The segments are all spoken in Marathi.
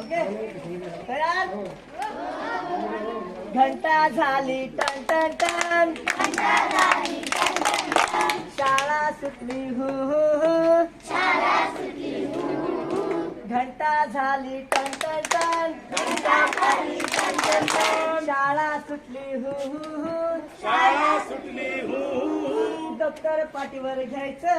ओके? तयार? घंटा झाली टन टन टन शाळा सुटली हु हु हु. घंटा झाली टन टन टन शाळा सुटली हु हु हु शाळा सुटली हू. दप्तर पाठीवर घ्यायचं.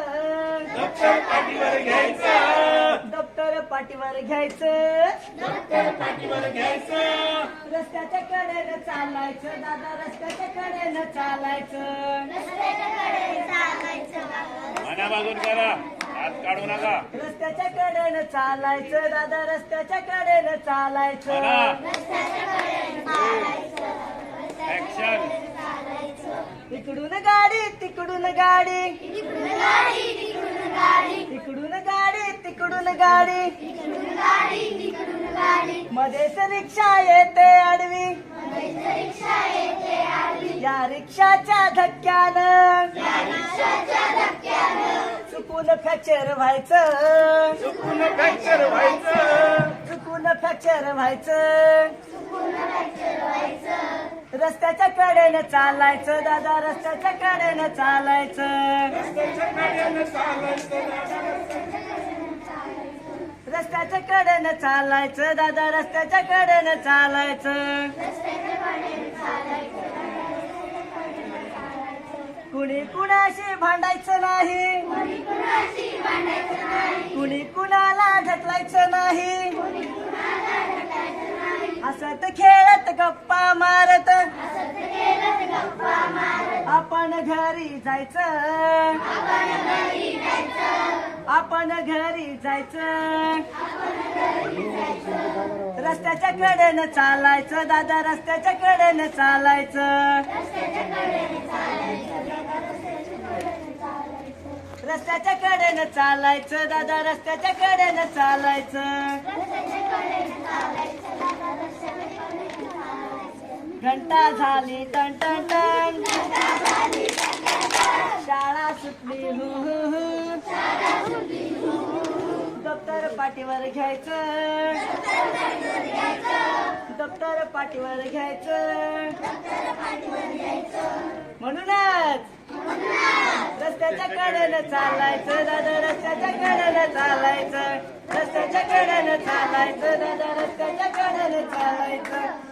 दप्तर पाठीवर घ्यायचं. दप्तर पाठीवर घ्यायचं. दप्तर पाठीवर घ्यायचं. रस्त्याच्या कडेनं चालायचं दादा रस्त्याच्या कडेनं चालायचं. मना मागून करा. हात काढू नका. रस्त्याच्या कडेनं चालायचं दादा रस्त्याच्या कडेनं चालायचं. ऍक्शन इकडून गाडी तिकडून गाडी. इकडून गाडी तिकडून गाडी. मध्येच रिक्षा येते आडवी. या रिक्षाच्या धक्क्यानं चुकून फ्रॅक्चर व्हायचं. चुकून फ्रॅक्चर व्हायचं. चुकून फ्रॅक्चर व्हायचं. रस्त्याच्या कडेनं चालायचं दादा रस्त्याच्या कडेनं चालायचं. रस्त्याच्या कडेनं चालायचं दादा रस्त्याच्या कडेनं चालायचं. कुणी कुणाशी भांडायचं नाही. कुणी कुणाला ढकलायचं नाही. हसत खेळत गप्पा मारत. आपण घरी जायचं. आपण घरी जायचं. रस्त्याच्या कडेनं चालायचं दादा रस्त्याच्या कडेनं चालायचं. रस्त्याच्या कडेनं चालायचं दादा रस्त्याच्या कडेनं चालायचं. घंटा झाली टन टन टन शाळा सुटली दप्तर पाठीवर घ्यायचं. दप्तर पाठीवर घ्यायचं. म्हणूनच रस्त्याच्या कडेनं चालायचं दादा रस्त्याच्या कडेनं चालायचं. रस्त्याच्या कडेनं चालायचं दादा रस्त्याच्या कडेनं चालायचं.